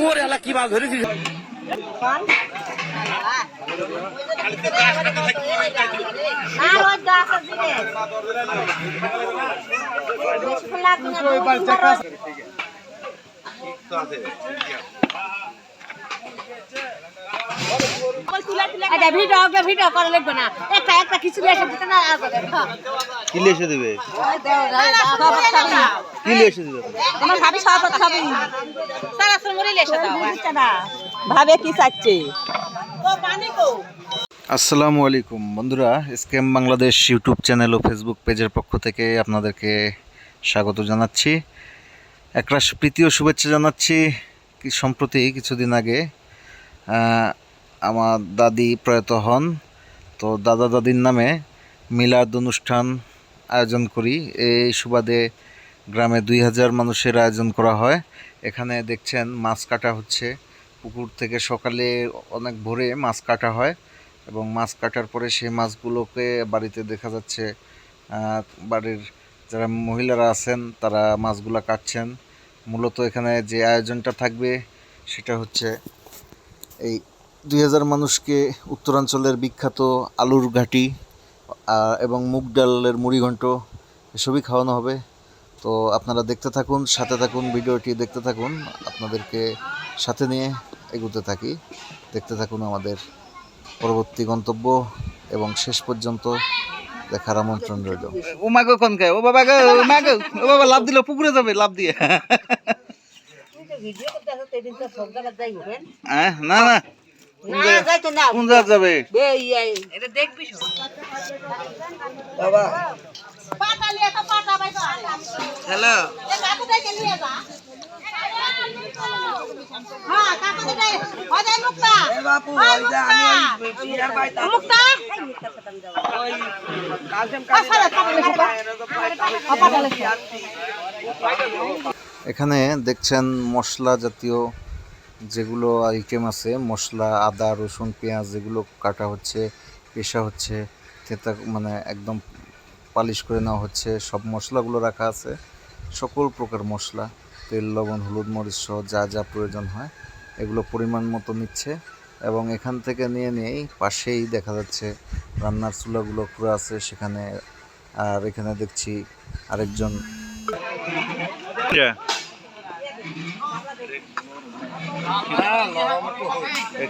ওরে এলা কি মাছ ধরেছিস? ওই গাছ আছে রে। বেশিক্ষণ লাগবে না, তোমার এটা ভিডিও ওকে ভিডিও করা লাগবে না। একটা একটা কিছু এসে দিতে না আর করে। কি লেসে দেবে? কি লেসে দেবে? আমার ভাবি সব খাবি সারা সময় লেসে দাও। ভাবে কি চাচ্ছে? তো পানি কো আসসালামু আলাইকুম। বন্ধুরা স্কেম বাংলাদেশ ইউটিউব চ্যানেল ও ফেসবুক পেজের পক্ষ থেকে আপনাদেরকে স্বাগত জানাচ্ছি। একরাশ প্রীতি ও শুভেচ্ছা জানাচ্ছি। কি সম্প্রতি কিছুদিন আগে আমার দাদি প্রয়াত হন। তো দাদা দাদির নামে মিলাদ অনুষ্ঠান আয়োজন করি। এই সুবাদে গ্রামে দুই হাজার মানুষের আয়োজন করা হয়। এখানে দেখছেন মাছ কাটা হচ্ছে। পুকুর থেকে সকালে অনেক ভোরে মাছ কাটা হয় এবং মাছ কাটার পরে সেই মাছগুলোকে বাড়িতে দেখা যাচ্ছে বাড়ির যারা মহিলারা আছেন তারা মাছগুলো কাটছেন। মূলত এখানে যে আয়োজনটা থাকবে সেটা হচ্ছে এই দুই হাজার মানুষকে উত্তরাঞ্চলের বিখ্যাত আলুর ঘাটি এবং মুগ ডালের মুড়িঘণ্ট এসবই খাওয়ানো হবে। তো আপনারা দেখতে থাকুন সাথে থাকুন ভিডিওটি দেখতে থাকুন আপনাদেরকে সাথে নিয়ে এগোতে থাকি। দেখতে থাকুন আমাদের পরবর্তী গন্তব্য এবং শেষ পর্যন্ত দেখার আমন্ত্রণ রইল। ও মাগো কোন ও বাবা গো ও মাগো ও বাবা লাভ দিল পুকুরে যাবে লাভ দিয়ে। হ্যাঁ? না না। কোন জায়গা যাবে? ইয়ে এটা দেখবি বাবা। পাটা লিয়ে তো পাটা ভাই হ্যালো হ্যাঁ এখানে দেখছেন মশলা জাতীয় যেগুলো আইটেম আছে, মশলা, আদা, রসুন, পেঁয়াজ, যেগুলো কাটা হচ্ছে, পেশা হচ্ছে, তেতা মানে একদম পালিশ করে নেওয়া হচ্ছে, সব মশলাগুলো রাখা আছে, সকল প্রকার মশলা, তেল, লবণ, হলুদ, মরিচ সহ যা যা প্রয়োজন হয়, এগুলো পরিমাণ মতো নিচ্ছে এবং এখান থেকে নিয়ে নিয়েই পাশেই দেখা যাচ্ছে রান্নার চুলাগুলো পুরো আছে সেখানে। আর এখানে দেখছি আরেকজন।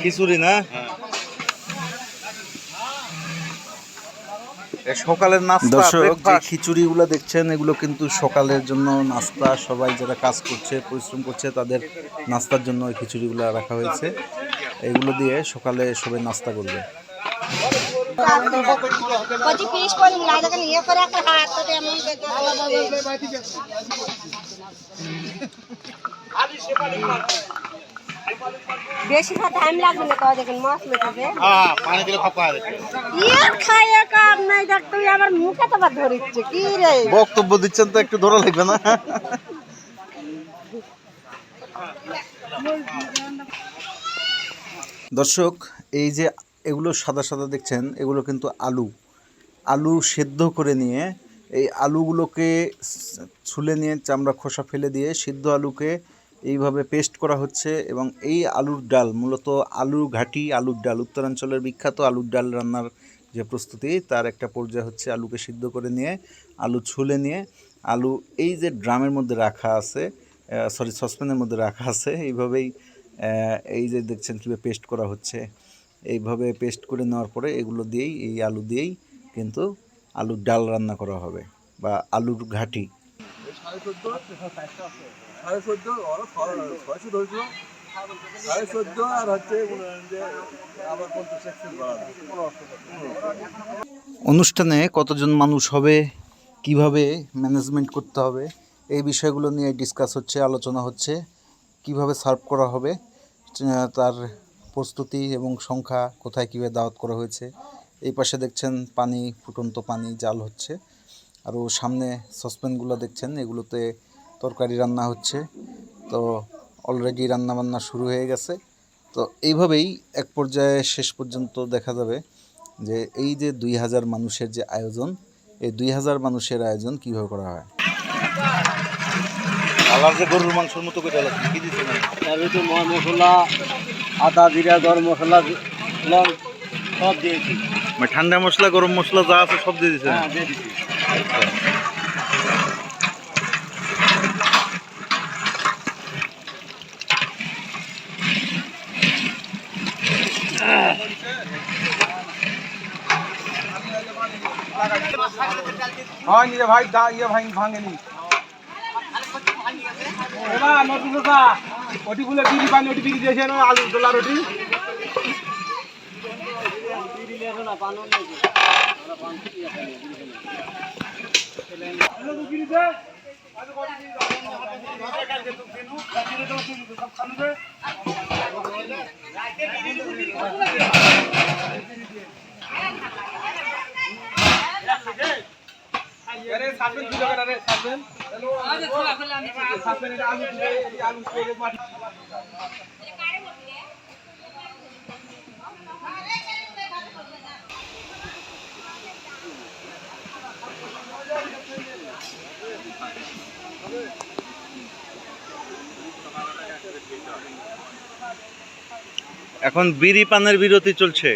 খিচুড়ি না? সকালের নাস্তা দর্শক যে খিচুড়িগুলো দেখছেন এগুলো কিন্তু সকালের জন্য নাস্তা। সবাই যারা কাজ করছে পরিশ্রম করছে তাদের নাস্তার জন্য এই খিচুড়িগুলো রাখা হয়েছে। এগুলো দিয়ে সকালে সবাই নাস্তা করবে। কচি বেশি টাইম লাগবে না তো দেখেন মাছ হ্যাঁ পানি দিলে খপা ইয়ে খাইয়ে কাম নাই দেখ তুই আমার মুখে তো বা ধরিচ্ছে কি রে? বক্তব্য দিচ্ছেন তো একটু ধরা লাগবে না। দর্শক এই যে এগুলো সাদা সাদা দেখছেন এগুলো কিন্তু আলু। আলু সেদ্ধ করে নিয়ে এই আলুগুলোকে ছুলে নিয়ে চামড়া খোসা ফেলে দিয়ে সিদ্ধ আলুকে এইভাবে পেস্ট করা হচ্ছে এবং এই আলুর ডাল, মূলত আলু ঘাটি, আলুর ডাল, উত্তরাঞ্চলের বিখ্যাত আলুর ডাল রান্নার যে প্রস্তুতি, তার একটা পর্যায় হচ্ছে আলুকে সিদ্ধ করে নিয়ে, আলু ছুলে নিয়ে, আলু এই যে ড্রামের মধ্যে রাখা আছে সরি সসপ্যানের মধ্যে রাখা আছে, এইভাবেই এই যে দেখছেন কীভাবে পেস্ট করা হচ্ছে, এইভাবে পেস্ট করে নেওয়ার পরে এগুলো দিয়েই, এই আলু দিয়েই কিন্তু আলুর ডাল রান্না করা হবে বা আলুর ঘাটি। অনুষ্ঠানে কতজন মানুষ হবে? কীভাবে ম্যানেজমেন্ট করতে হবে? এই বিষয়গুলো নিয়ে ডিসকাস হচ্ছে, আলোচনা হচ্ছে। কীভাবে সার্ভ করা হবে? তার প্রস্তুতি এবং সংখ্যা কোথায় কীভাবে দাওয়াত করা হয়েছে? এই পাশে দেখছেন পানি, ফুটন্ত পানি, জাল হচ্ছে। আরও সামনে সসপ্যানগুলো দেখছেন এগুলোতে তরকারি রান্না হচ্ছে। তো অলরেডি রান্না বান্না শুরু হয়ে গেছে। তো এইভাবেই এক পর্যায়ে শেষ পর্যন্ত দেখা যাবে যে এই যে দুই হাজার মানুষের যে আয়োজন এই দুই হাজার মানুষের আয়োজন কীভাবে করা হয়? যে গরুর মাংসের মতো করে আলাদা কি দিচ্ছেন এর ভিতরে মশলা আদা জিরা গরম মশলা লং সব দিয়েছি। মানে ঠান্ডা মশলা গরম মশলা যা আছে সব দিয়ে দিচ্ছেন হ্যাঁ দিয়ে দিচ্ছি হয় নি রে ভাই দা ইয়ে ভাই ভাঙেনি এবার নতুন কথা ওটি গুলো বিড়ি পানি ওটি বিড়ি দিয়েছে না আলু ডোলা রুটি আরে সাসপেন দিল কেন রে সাসপেন এটা আলু আলু মাটি এখন বিড়ি পানের বিরতি চলছে।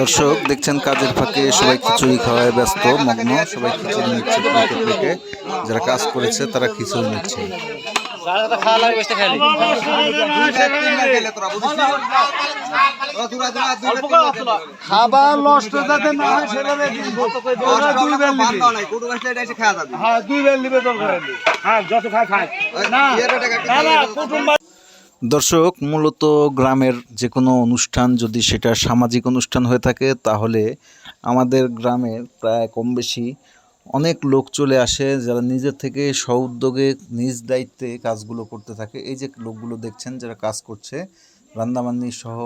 দর্শক, দেখছেন কাজের ফাঁকে সবাই খিচুড়ি খাওয়ায় ব্যস্ত, মগ্ন, সবাই খিচুড়ি নিচ্ছে যারা কাজ করেছে, তারা খিচুড়ি নিচ্ছে। খাওয়া লাগে বেশি খাইলি খাবার নষ্ট যাতে না হয় সেটা দুই বেল নিবে। হ্যাঁ দুই বেল নিবে দরকার হ্যাঁ যত খায় খায়। না দর্শক মূলত গ্রামের যে কোনো অনুষ্ঠান যদি সেটা সামাজিক অনুষ্ঠান হয়ে থাকে তাহলে আমাদের গ্রামের প্রায় কম বেশি অনেক লোক চলে আসে যারা নিজের থেকে স্বউদ্যোগে নিজ দায়িত্বে কাজগুলো করতে থাকে। এই যে লোকগুলো দেখছেন যারা কাজ করছে, রান্নাবান্নি সহ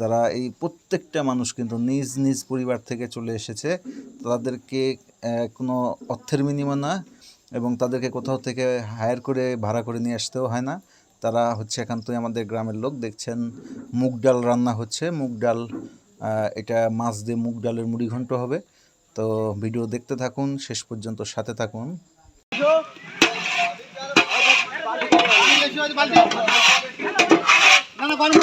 যারা এই প্রত্যেকটা মানুষ কিন্তু নিজ নিজ পরিবার থেকে চলে এসেছে, তাদেরকে কোনো অর্থের বিনিময় না এবং তাদেরকে কোথাও থেকে হায়ার করে, ভাড়া করে নিয়ে আসতেও হয় না। তারা হচ্ছে একান্তই আমাদের গ্রামের লোক। দেখছেন মুগ ডাল রান্না হচ্ছে। মুগ ডাল এটা মাছ দিয়ে মুগ ডালের মুড়ি ঘন্ট হবে। তো ভিডিও দেখতে থাকুন শেষ পর্যন্ত সাথে থাকুন। না না গরম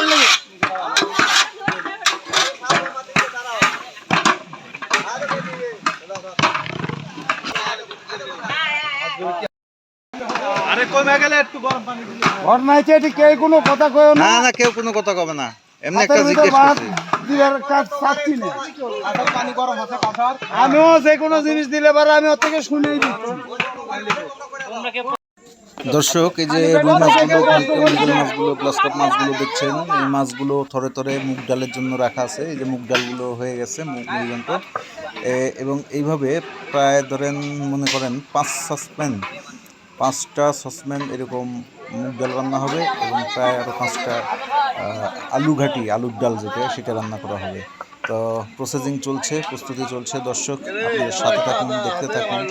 আরে কমে গেলে একটু গরম পানি ঘর নাই এটি কে কোনো কথা কয় না। না কেউ কোনো কথা কবে না। এমনি একটা জিজ্ঞেস করছি। আমিও যে কোনো জিনিস দিলে পারে আমি ওর থেকে শুনেই দিচ্ছি। দর্শক এই যে রুই মাছগুলো মাছগুলো মাছগুলো দেখছেন এই মাছগুলো থরে থরে মুগ ডালের জন্য রাখা আছে। এই যে মুগ ডালগুলো হয়ে গেছে মুগ মুড়িঘণ্ট এবং এইভাবে প্রায় ধরেন মনে করেন পাঁচ সাসপেন পাঁচটা সসপ্যান এরকম মুগ ডাল রান্না হবে এবং প্রায় আরও পাঁচটা আলু ঘাটি, আলুর ডাল যেটা, সেটা রান্না করা হবে। তো প্রসেসিং চলছে, প্রস্তুতি চলছে। দর্শক আপনাদের সাথে থাকুন, দেখতে থাকুন।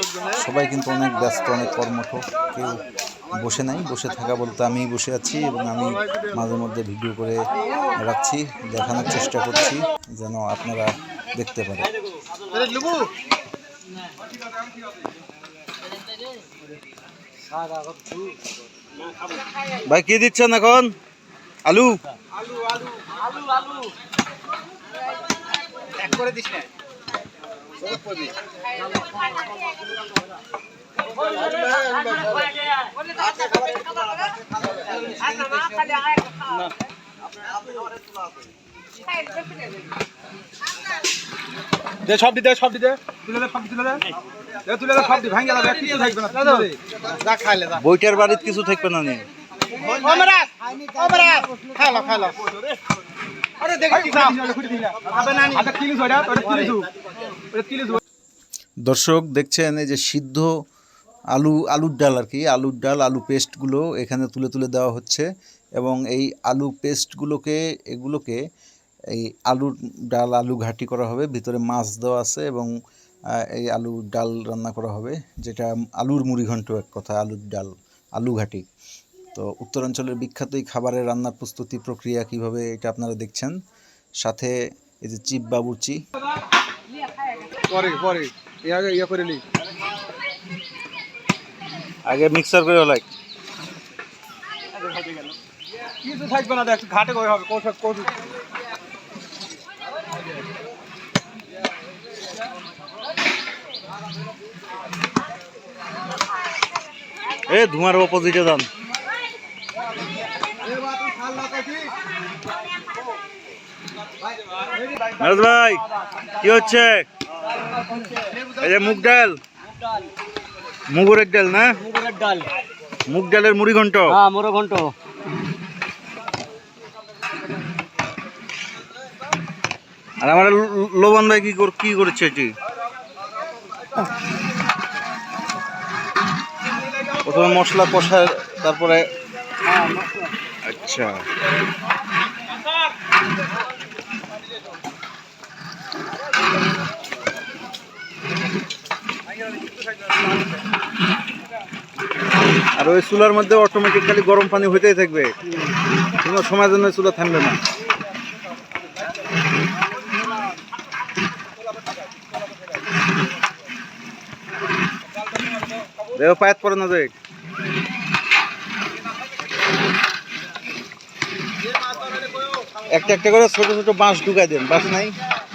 সবাই কিন্তু অনেক ব্যস্ত, অনেক কর্মঠ। কেউ বসে নাই, বসে থাকা বলতে আমিই বসে আছি এবং আমি মাঝে মধ্যে ভিডিও করে রাখছি, দেখানোর চেষ্টা করছি, যেন আপনারা দেখতে পারেন। ভাই, কি দিচ্ছেন এখন? আলু? দে সব দি দে সব দি দে। তুলে দে সব দি তুলে দে। দে তুলে দে সব দি। ভাঙে যাবে কিছু থাকবে না। বইটার বাড়িতে কিছু থাকবে না নি। খাইলো খাইলো আরে দেখি কি আবে না আচ্ছা কিলিস ওটা ওটা কিলিস ওটা কিলিস দর্শক দেখছেন এই যে সিদ্ধ আলু আলুর ডাল আর কি আলুর ডাল আলু পেস্টগুলো এখানে তুলে তুলে দেওয়া হচ্ছে এবং এই আলু পেস্টগুলোকে এগুলোকে এই আলুর ডাল আলু ঘাটি করা হবে ভিতরে মাছ দেওয়া আছে এবং এই আলুর ডাল রান্না করা হবে যেটা আলুর মুড়ি ঘন্ট এক কথা আলুর ডাল আলুঘাটি তো উত্তরাঞ্চলের বিখ্যাত এই খাবারের রান্নার প্রস্তুতি প্রক্রিয়া কীভাবে এটা আপনারা দেখছেন? সাথে এই যে চিপ বাবুর্চি। এ আগে ইয়ে করে মিক্সার লাইক কিছু থাকবে না দেখ ঘাটে করে হবে কৌশল কৌশল এ ধোঁয়ার অপোজিটে দান নারদ ভাই কি হচ্ছে? এই যে মুগ ডাল। মুগুরের ডাল না? মুগুরের ডাল। মুগ ডালের মুড়ি ঘন্ট। হ্যাঁ মোরো ঘন্ট। আর আমার লোবন ভাই কি কর- কি করেছে এটি? প্রথমে মশলা কষা তারপরে আচ্ছা। আর ওই চুলার মধ্যে অটোমেটিক খালি গরম পানি হইতেই থাকবে। কোনো সময়ের জন্য চুলা থামবে না। দেহ পায়াত পরে না যাই একটা একটা করে ছোট ছোট বাঁশ ঢুকাই দেন। বাঁশ নাই?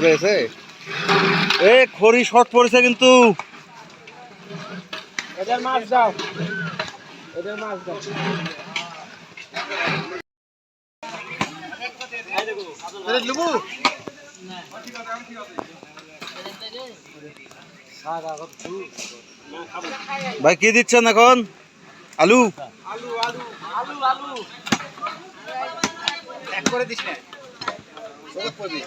রয়েছে? এ, খড়ি শর্ট পড়েছে কিন্তু। এদের মাছ দাও। এদের মাছ দাও। ভাই কি দিচ্ছেন এখন? আলু। দে সব দি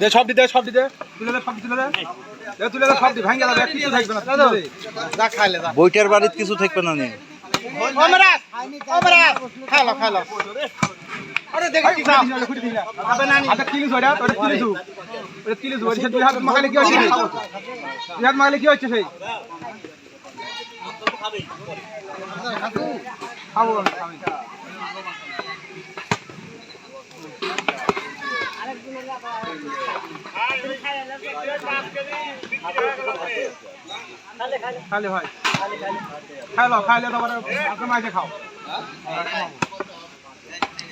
দে সব দি দে তুলে দে সব দি তুলে দে। দে তুলে দে সব দি। ভাঙে যাবে কিছু থাকবে না তুলে দে। যা খাইলে যা। বইটার বাড়িতে কিছু থাকবে না খাইলো। দেখি কি হচ্ছে সেই খাব খালে হয় খাইলো খাইলে তারপরে মাঝে খাও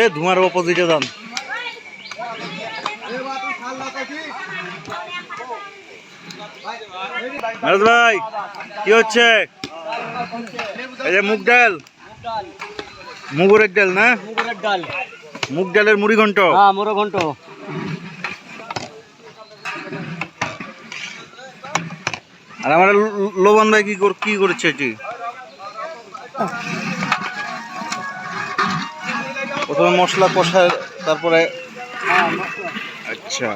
এ ধোঁয়ার অপোজিটে নারদ ভাই কি হচ্ছে? এই যে মুগ ডাল। মুগুরের ডাল না? মুগুরের ডাল। মুগ ডালের মুড়ি ঘন্ট। হ্যাঁ মোরো ঘন্ট। আর আমার লোবন ভাই কি কি করেছে এটি? প্রথমে মশলা কষা তারপরে আচ্ছা।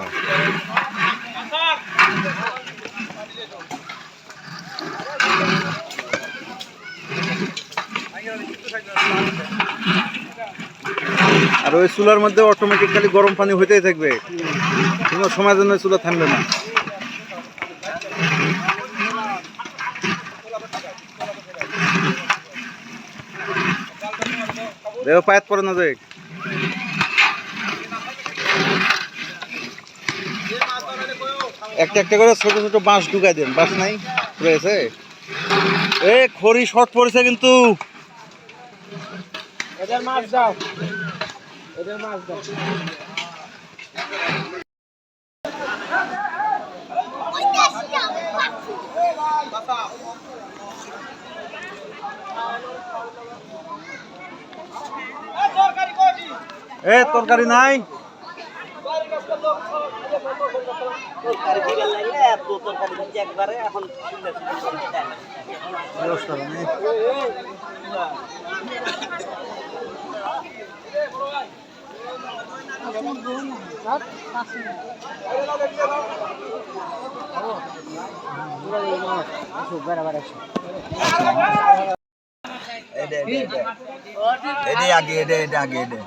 আর ওই চুলার মধ্যে অটোমেটিক খালি গরম পানি হইতেই থাকবে। কোনো সময়ের জন্য চুলা থামবে না। পরে না যাই একটা একটা করে ছোট ছোট বাঁশ ঢুকাই দেন। বাঁশ নাই? রয়েছে এ, খড়ি শর্ট পড়েছে কিন্তু। এদের মাছ দাও। এদের মাছ দাও। এ তরকারি নাই। এডে আগে এডে এডে আগে এডে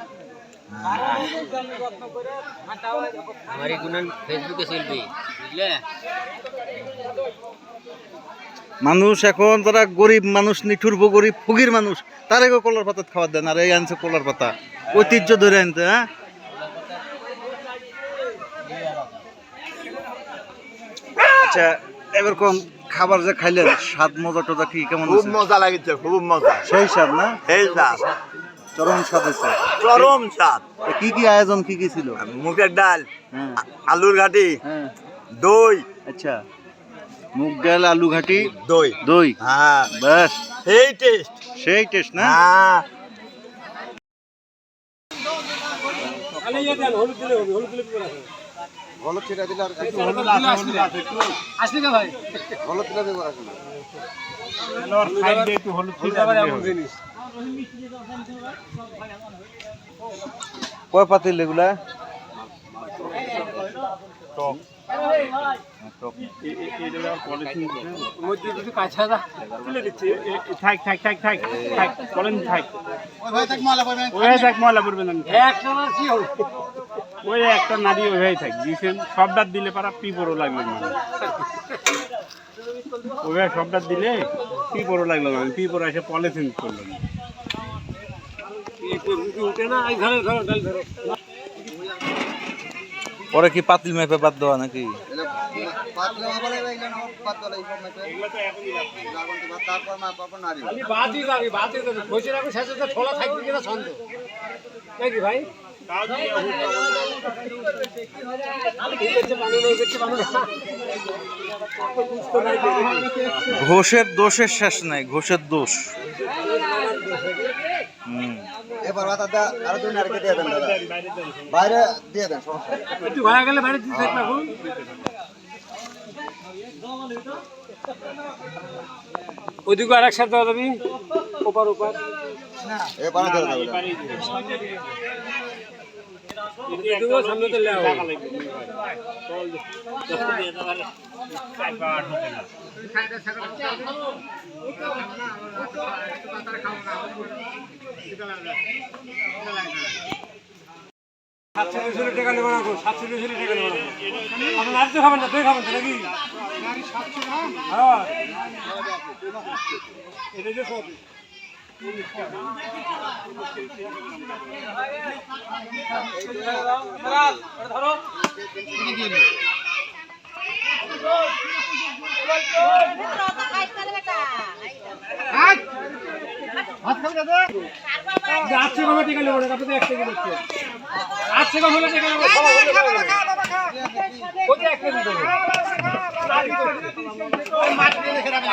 हमारी गुनन फेसबुके चलबे बुझले মানুষ এখন যারা গরিব মানুষ নিঠুরব গরিব ফকির মানুষ তারে কলার পাতা খাবার দেন আর এই আনছে কলার পাতা ঐতিহ্য ধরে আনতে হ্যাঁ আচ্ছা এরকম খাবার যে খাইলেন স্বাদ মজা টজা কি কেমন খুব আছে? মজা লাগিছে খুব মজা সেই স্বাদ না এই স্বাদ চরম স্বাদ চরম স্বাদ। কি কি আয়োজন কি কি ছিল? মুখের ডাল হ্যাঁ। আলুর ঘাটি হ্যাঁ। দই। আচ্ছা। মুগ ডাল আলু ঘাটি দই। দই। হ্যাঁ। ব্যাস। সেই টেস্ট সেই টেস্ট না? হ্যাঁ। কয় পাতিল এগুলা মধ্যে কিছু কাছা দা তুলে দিচ্ছি এ- এ- থাক থাক থাক থাক থাক বলেন থাক ওই একটা না কি হবে ওই একটা নারী ওই ভাই থাক দিয়েছেন। সব দাঁত দিলে পারা পিপরও লাগল না। ওই ভাই সব দাঁত দিলে পিপরও লাগল না। পিপর এসে পলিথিন করল না উঠে না এই ধরো ধরো ডাল ধরো পরে কি পাতিল মেপে বাদ দেওয়া নাকি? ভাই ঘোষের দোষের শেষ নাই ঘোষের দোষ। এবার পাতা আরও দুই নারকে দিয়ে দেন দাদা। বাইরে দিয়ে দেন সমস্যা একটু গেলে বাইরে দিতে থাকবে এখন ওইদিকে আর একসাথে দেওয়া যাবি ওপার ওপার। সামনে তো সাতশো দুশো টাকা নেব না গো, সাতশো দুশো টাকা নেব না। আপনি না তুই খাবেন নাকি হ্যাঁ এটা যে সব আটশো কমে টিকা তো এক থেকে দিচ্ছে আটশো কম হলে।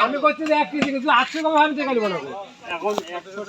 আমি করছি যে এক কেজি কিন্তু আটশো আমি টিকা নেব এখন একশো